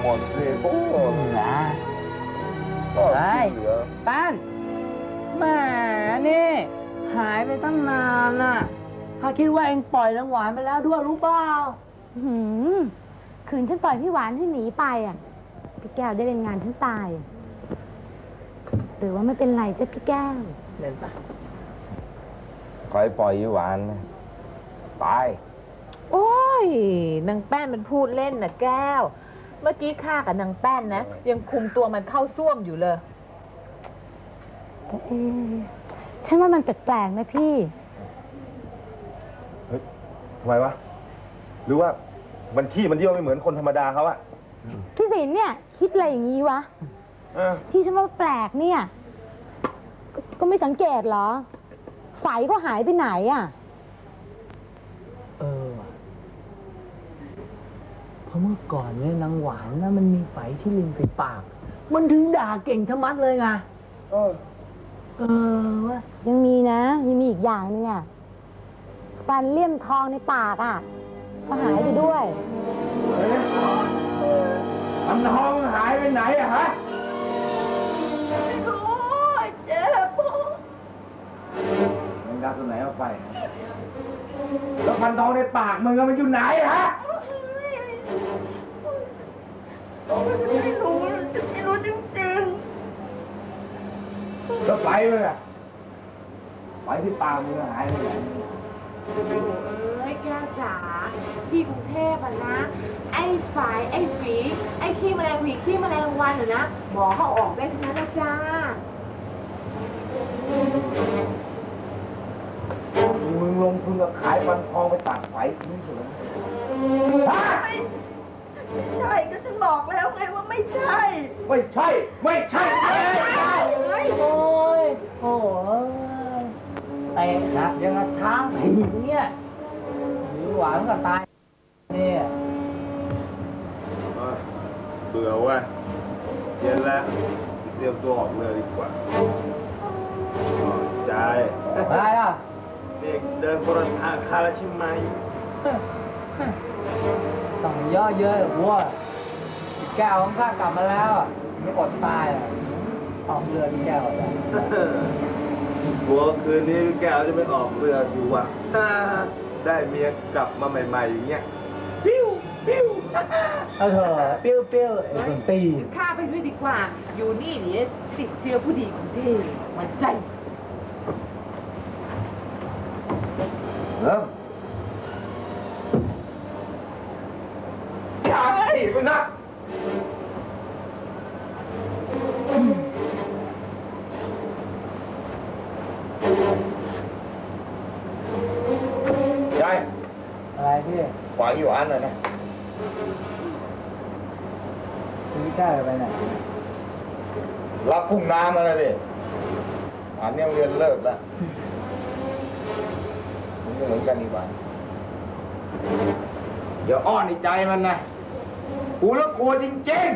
หมดสิโอ้นะก็เฮ้ยเหลือป้านแหมนี่ หายไปตั้งนานน่ะข้าคิดว่าเองปล่อยนางหวานไปแล้วด้วยรู้เปล่าหืมคืนฉันปล่อยพี่หวานให้หนีไปอะ พี่แก้วได้เล่นงานฉันตายอะหรือว่าไม่เป็นไรจ้ะพี่แก้ว เล่นปะคอยปล่อยยี่หวานนะตาย โอ้ยนางแป้นมันพูดเล่นนะแก้ว เมื่อกี้ข้ากับนางแป้นนะ ยังคุมตัวมันเข้าซ่วมอยู่เลยแต่เอ๊ะฉันว่ามันแปลกๆนะพี่ ทำไมวะ หรือว่ามันขี้มันเยี่ยวไม่เหมือนคนธรรมดาเขาอะพี่สินเนี่ย คิดอะไรอย่างนี้วะ เออที่ฉันว่าแปลกเนี่ยกก็ไม่สังเกตเหรอไฝก็หายไปไหนอะ เออว่ะ เพราะเมื่อก่อนเนี่ยนางหวานนะมันมีไฝที่ริมฝีปาก มันถึงด่าเก่งชะมัดเลยไงเออ เออวะยังมีนะ ยังมีอีกอย่างหนึงอะฟันเลี่ยมทองในปากอะก็หายไปด้วยมันทองหายไปไหนอะฮะมึงดับตัวไหนเอาไป แล้วพันทองในปากมึงอะมันอยู่ไหนฮะ ไม่รู้ฉันไม่รู้จริงแล้วไปเลยอะไปที่ปากมึงอะหายไปไหนเอ้ยแก้วจ๋าที่กรุงเทพอะนะ ไอ้ฝายไอ้ฝีไอ้ขี้แมลงหวีขี้แมลงวันอะนะหมอเขาออกได้ทั้งนั้นนะจ้ามึงลงทุนกับขายฟันทองไปตัดไฟทิ้งเถอะๆ ไม่ใช่ก็ฉันบอกแล้วไงว่าไม่ใช่ ไม่ใช่ ไม่ใช่ไม่ใช่โอ้ยโอ้ยเตะหนักยังกับช้างผีเนี่ยหรือหวานก็ตายเนี่ยเบื่อว่ะเย็นแล้วเตรียมตัวออกเรือดีกว่าอ๋อใจอะไรอะเด็กเดินคนละทางคาราชิมาย ต้องย่อเยอะวัวแก้วของข้ากลับมาแล้วอะไม่อดตายอะออกเรือที่แก้วอะกลัวคืนนี้แก้วจะไม่ออกเรืออยู่ว่ะได้เมียกลับมาใหม่ๆอย่างเงี้ยปิ้วปิ้วเอาเถอะเปรี้ยวเปรี้ยวไอ้คนตีข้าไปด้วยดีกว่า อยู่นี่เดี๋ยวติดเชื้อผู้ดีของเทพมันใจเริ่ม อะไรพี่ขวางอยู่อันหน่อยนะพี่แก้วจะไปไหนรับพุ่งน้ำแล้วนะดิอันเนี้ยเรียนเลิกแล้วมันก็เหมือนกันอีกวันเดี๋ยวอ้อนในใจมันนะกูแล้วกลัวจริง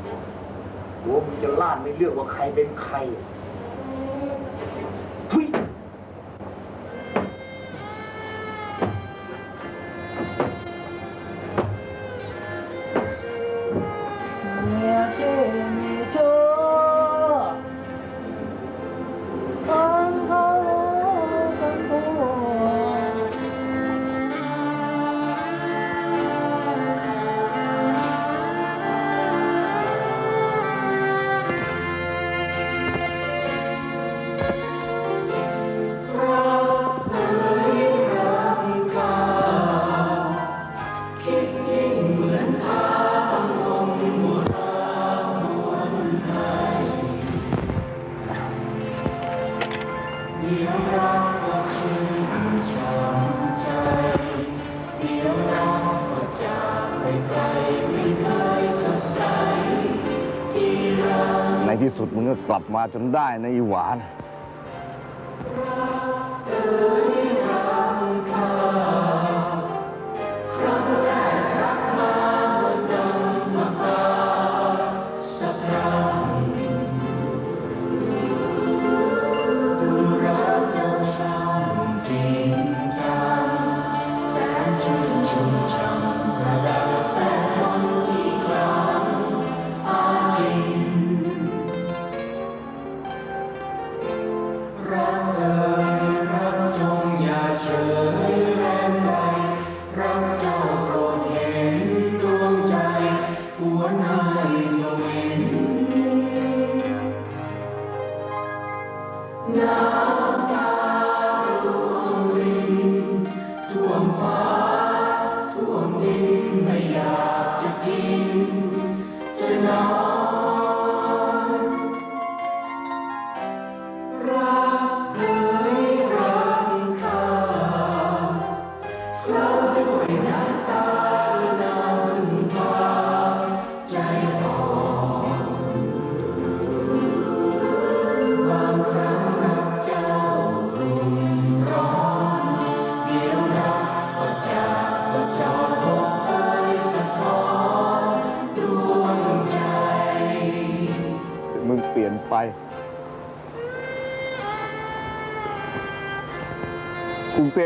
ๆกลัวมึงจะลาดไม่เลือกว่าใครเป็นใคร กลับมาจนได้นะอีหวาน No.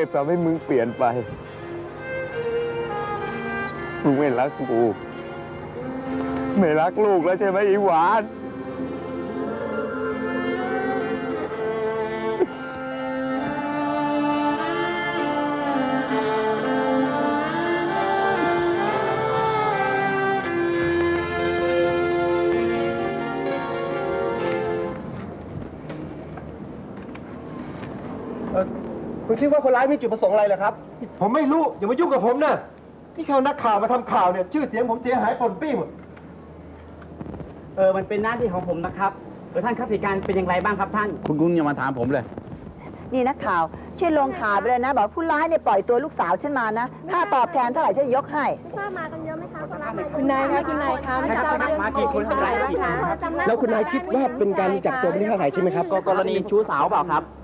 พทำให้มึงเปลี่ยนไป มึงไม่รักกู ไม่รักลูกแล้วใช่ไหมอีหวาน คุณคิดว่าคนร้ายมีจุดประสงค์อะไรเหรอครับ ผมไม่รู้ อย่ามายุ่งกับผมนะนี่เขานักข่าวมาทำข่าวเนี่ย ชื่อเสียงผมเสียหายปนปี้หมด เออมันเป็นหน้าที่ของผมนะครับเออท่านครับเหตุการณ์เป็นอย่างไรบ้างครับท่าน คุณคุณอย่ามาถามผมเลย นี่นักข่าวช่วยลงข่าวไปเลยนะ บอกผู้ร้ายเนี่ยปล่อยตัวลูกสาวฉันมานะค่าตอบแทนเท่าไหร่ฉันจะยกให้คุณนายคะคุณนายคะครับมากี่คนครับกี่คนครับแล้วคุณนายคิดว่าเป็นการจับตัวไม่ได้เข้าข่ายใช่ไหมครับก็กรณีชู้สาวเปล่าครับไม่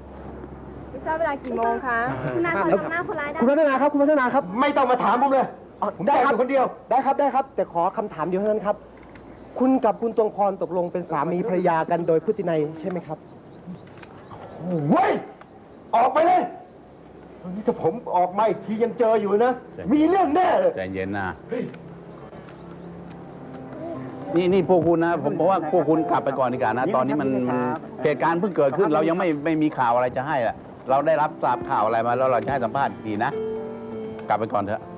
ทราบเวลากี่โมงคะ คุณนายขอจำหน้าคนร้ายได้ คุณพัฒนาครับ คุณพัฒนาครับ ไม่ต้องมาถามผมเลยผมได้ครับคนเดียว ได้ครับ ได้ครับ แต่ขอคำถามเดียวเท่านั้นครับ คุณกับคุณตวงพรตกลงเป็นสามีภรรยากันโดยพฤตินัยใช่ไหมครับ เว้ย ออกไปเลยนี่ถ้าผมออกมาอีกทียังเจออยู่นะใช่มีเรื่องแน่เลยใจเย็นนะนี่นี่พวกคุณนะ ผมบอกว่าพวกคุณกลับไปก่อนดีกว่านะ ตอนนี้มันมันเหตุการณ์เพิ่งเกิดขึ้น เรายังไม่ไม่มีข่าวอะไรจะให้ละ เราได้รับทราบข่าวอะไรมาแล้วเราจะให้สัมภาษณ์อีกทีนะ กลับไปก่อนเถอะ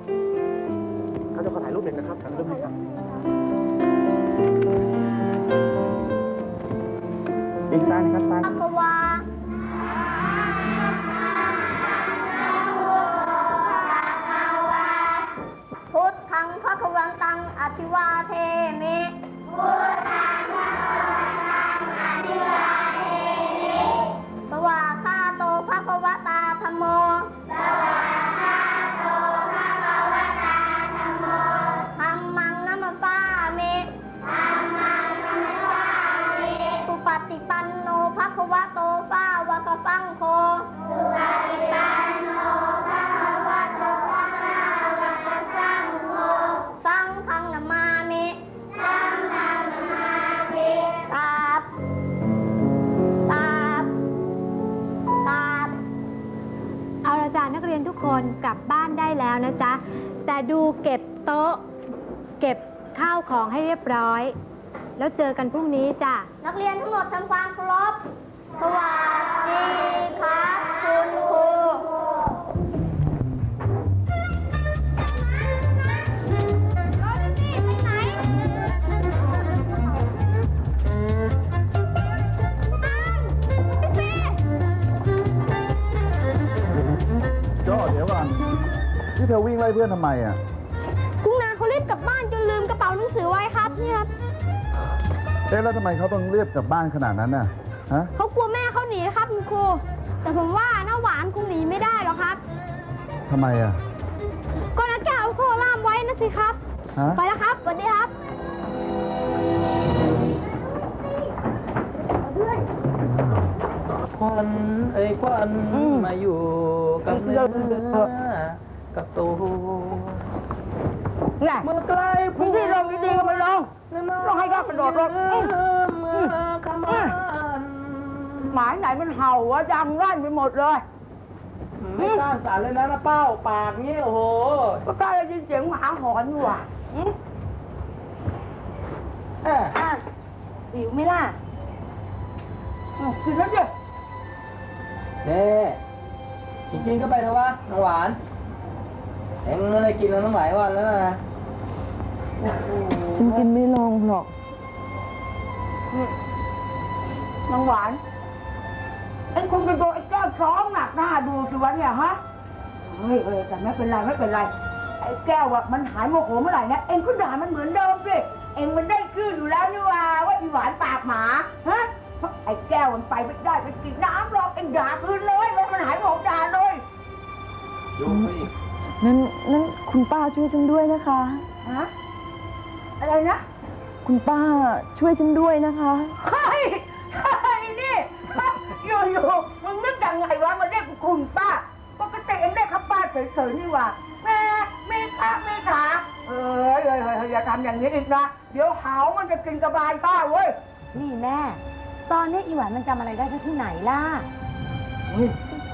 เขาจะ แต่ดูเก็บโต๊ะ เก็บข้าวของให้เรียบร้อย แล้วเจอกันพรุ่งนี้จ้ะ นักเรียนทั้งหมดทำความเคารพสวัสดีครับ คุณครู ที่เธอวิ่งไล่เพื่อนทำไมอะคุณนาเขารีบกลับบ้านจนลืมกระเป๋าหนังสือไว้ครับเนี่ยครับเอ๊ะแล้วทำไมเขาต้องเรียบกลับบ้านขนาดนั้นน่ะฮะเขากลัวแม่เขาหนีครับคุณครู แต่ผมว่าน้าหวานคงหนีไม่ได้หรอกครับ ทำไมอะ ก็นักแก้วเอาโคล่ามไว้นะสิครับ ฮะ ไปแล้วครับสวัสดีครับ ควันเอ้ยควันมาอยู่กับเนื้อ กับตัวไงเมื่อไกลมึงที่ลงดีๆก็ไม่ลงลงให้ก็กระโดดลงเมื่อคำว่าหมายไหนมันเห่าวะดังรั่นไปหมดเลยไม่สร้างสรรค์เลยนะนะเป้าปากเงี้ยโอ้โหก็กล้าได้ยินเสียงหมาหอนอยู่อะเออหิวไหมล่ะอ้าวกินแล้วดิเน่จริงๆก็ไปเถอะวะน้ำหวาน เอ็งไม่ได้กินแล้วน้ำหลายวันแล้วนะฉันกินไม่ลงหรอกน้องหวานเอ็งคงเป็นโดนไอ้แก้วซ้อมหนักหน้าดูสิวะเนี่ยฮะเฮ้ยเฮ้ยแต่ไม่เป็นไรไม่เป็นไร ไอ้แก้วอะมันหายโมโหเมื่อไหร่นะเอ็งก็ด่ามันเหมือนเดิมสิเอ็งมันได้ชื่ออยู่แล้วนี่ว่าว่าอีหวานปากหมาฮะไอ้แก้วมันไปไม่ได้ไปกินน้ำหรอกเอ็งด่าคืนเลยเลยมันหายโมโหด่าเลยดูเขาอีก นั้นนั้นคุณป้าช่วยฉันด้วยนะคะ ฮะอะไรนะคุณป้าช่วยฉันด้วยนะคะ เฮ้ยเฮ้ยนี่อยู่อยู่ๆมึงนึกยังไงวะมาเรียกกูคุณป้า ปกติเอ็งได้ข้าป้าเฉยๆนี่หว่าแม่มีขามีขาเอ้ยเอ้ยเอ้ยอย่าทำอย่างนี้อีกนะเดี๋ยวเหามันจะกินกระบาลป้าเว้ยนี่แม่ ตอนนี้อีหวานมันจำอะไรได้ที่ไหนล่ะ เฮ้ย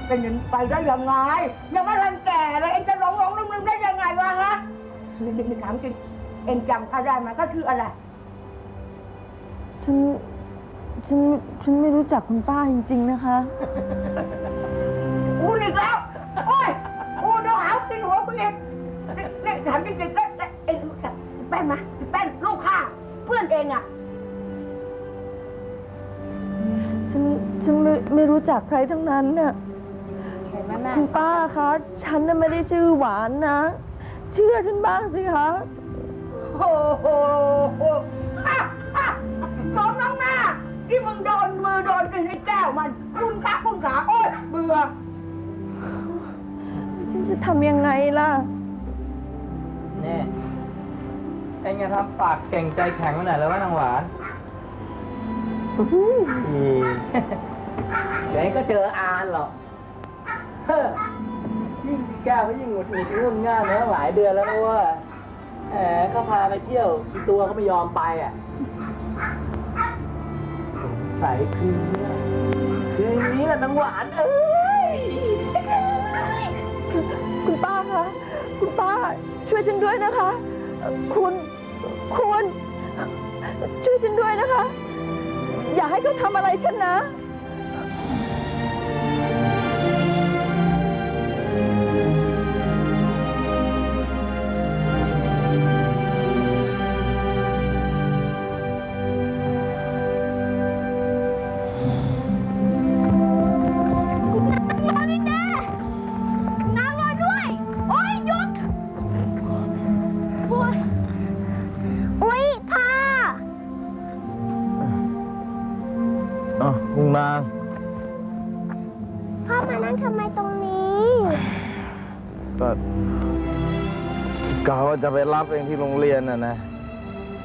เป็นอย่างนี้ไปได้ยังไงยังไม่ทันแก่เลยเองจะหลงหลงลืมลืมได้ยังไงวะฮะนี่นี่นี่ถามจริงเองจำข้าได้ไหมก็คืออะไร ฉัน ฉัน ฉันไม่รู้จักคุณป้าจริง ๆ นะคะกูอีกแล้ว โอ้ยกูเดี๋ยวหากินหัวกูอีกนี่นี่ถามจริงๆแล้วแล้วเองรู้จักแป้นไหมแป้นลูกข้าเพื่อนเองอะ ฉัน ฉันไม่ไม่รู้จักใครทั้งนั้นน่ะเห็ นไหมแม่คุณป้าคะ ฉันน่ะไม่ได้ชื่อหวานนะ เชื่อฉันบ้างสิคะ โอ้โหอะอะสมน้องหน้าที่มึงโดนมือโดนกินให้แก้วมันคุณขาคุณขาโอ้ยเบื่อ ฉันจะทำยังไงล่ะ นี่เอ็งจะทำปากเก่งใจแข็งไปไหนแล้ววะนางหวานอีเดี๋ยวเองก็เจออานหรอกเฮ้อ ยิ่งแก้วก็ยิ่งหงุดหงิดงุ่นง่านนะหลายเดือนแล้วนะเว่าแหมเขาพาไปเที่ยวอีตัวเขาไม่ยอมไปอะสงสัยคืนนี้คืนนี้แหละนางหวานเอ้ย คุณป้าคะ คุณป้า ช่วยฉันด้วยนะคะ คุณ คุณ ช่วยฉันด้วยนะคะ อย่าให้เขาทำอะไรฉันนะ ไปรับเองที่โรงเรียนน่ะนะ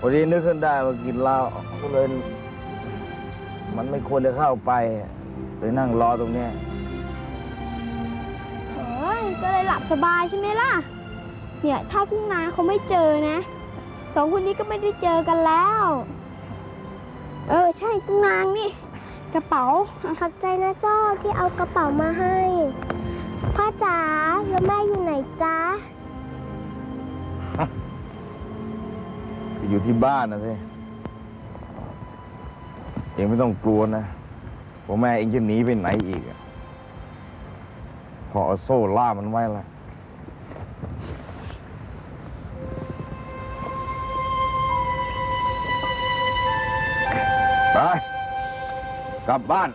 พอดีนึกขึ้นได้ว่ากินเหล้าก็เลย มันไม่ควรจะเข้าไปเลยนั่งรอตรงเนี้ยเฮ้ยก็เลยหลับสบายใช่ไหมล่ะ เนี่ย ถ้าพรุ่งนาเขาไม่เจอนะ สองคนนี้ก็ไม่ได้เจอกันแล้ว เออ ใช่พรุ่งนางนี่ กระเป๋าขอบใจนะจ้อที่เอากระเป๋ามาให้ พ่อจ๋าแล้วแม่อยู่ไหนจ๊ะ อยู่ที่บ้านนะสิเองไม่ต้องกลัวนะว่าแม่เองจะหนีไปไหนอีกอะพอเอาโซ่ล่ามมันไว้ละไป กลับบ้าน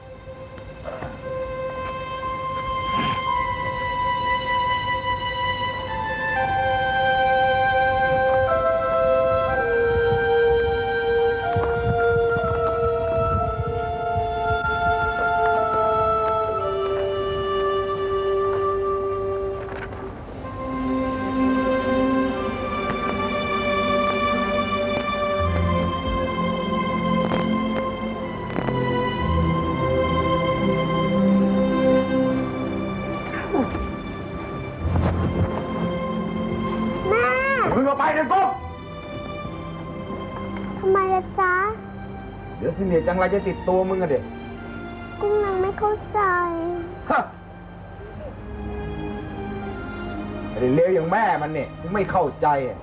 เดี๋ยวสิเนียจังไรจะติดตัวมึงอะเด็กกุ้งนางไม่เข้าใจฮะไอ้เลวอย่างแม่มันเนี่ยมึงไม่เข้าใจอะ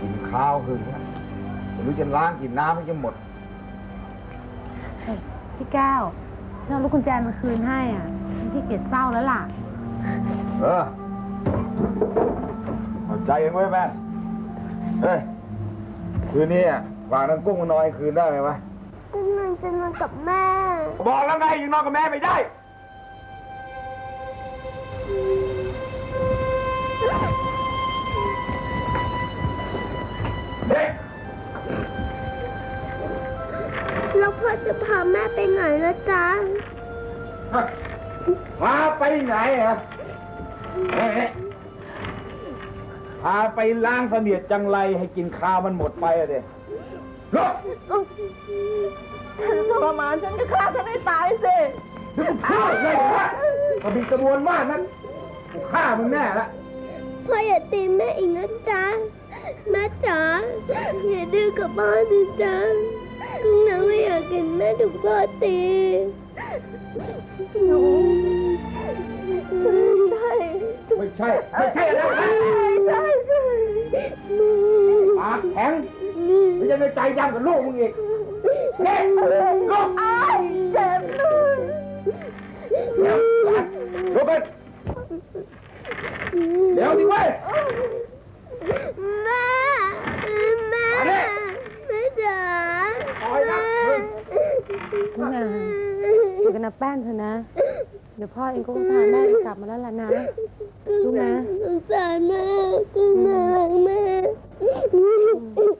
กินข้าวหึงอะไม่รู้จะล้างกินน้ำให้จะหมด พี่แก้วฉันเอาลูกกุญแจมาคืนให้อะฉันที่เกียจเศร้าแล้วล่ะ เออเอาใจเองไว้แม่เฮ้ยคืนนี้อะ ฝากนางกุ้งมานอนคืนได้ไหมวะกุ้งนางจะนอนกับแม่ บอกแล้วไงยังนอนกับแม่ไม่ได้ เด็ก แล้วพ่อจะพาแม่ไปไหนละจ๊ะ พาไปไหนอะเฮ้ยพาไปล้างเสนียดจังไรให้กินข้าวมันหมดไปอะเด็กลบ ถ้าจะทรมานฉันก็ฆ่าฉันให้ตายสิข้าวเลยฮะมันมีกระบวนมากนั้นกูฆ่ามึงแน่ละพ่ออย่าตีแม่อีกนะจ๊ะแม่จ๋าอย่าดื้อกับพ่อสิจ๊ะกุ้งนางไม่อยากเห็นแม่ถูกพ่อตีหนูใช่ ไม่ใช่ ไม่ใช่อะไรนะใช่ใช่ปากแข็งไม่ใช่ในใจดำกับลูกมึงอีกเด็กลูกอ้ายเจ็บเลยเดี๋ยวลุกขึ้นเดี๋ยวดิเว้ยแม่แม่มาดิแม่จ๋าปล่อยนะมึงคุณอาอยู่กันนะแป้งเถอะนะ เดี๋ยวพ่อเองก็พาแม่กลับมาแล้วล่ะนะลูกนะสงสารแม่ก็น่ารักแม่ Oh,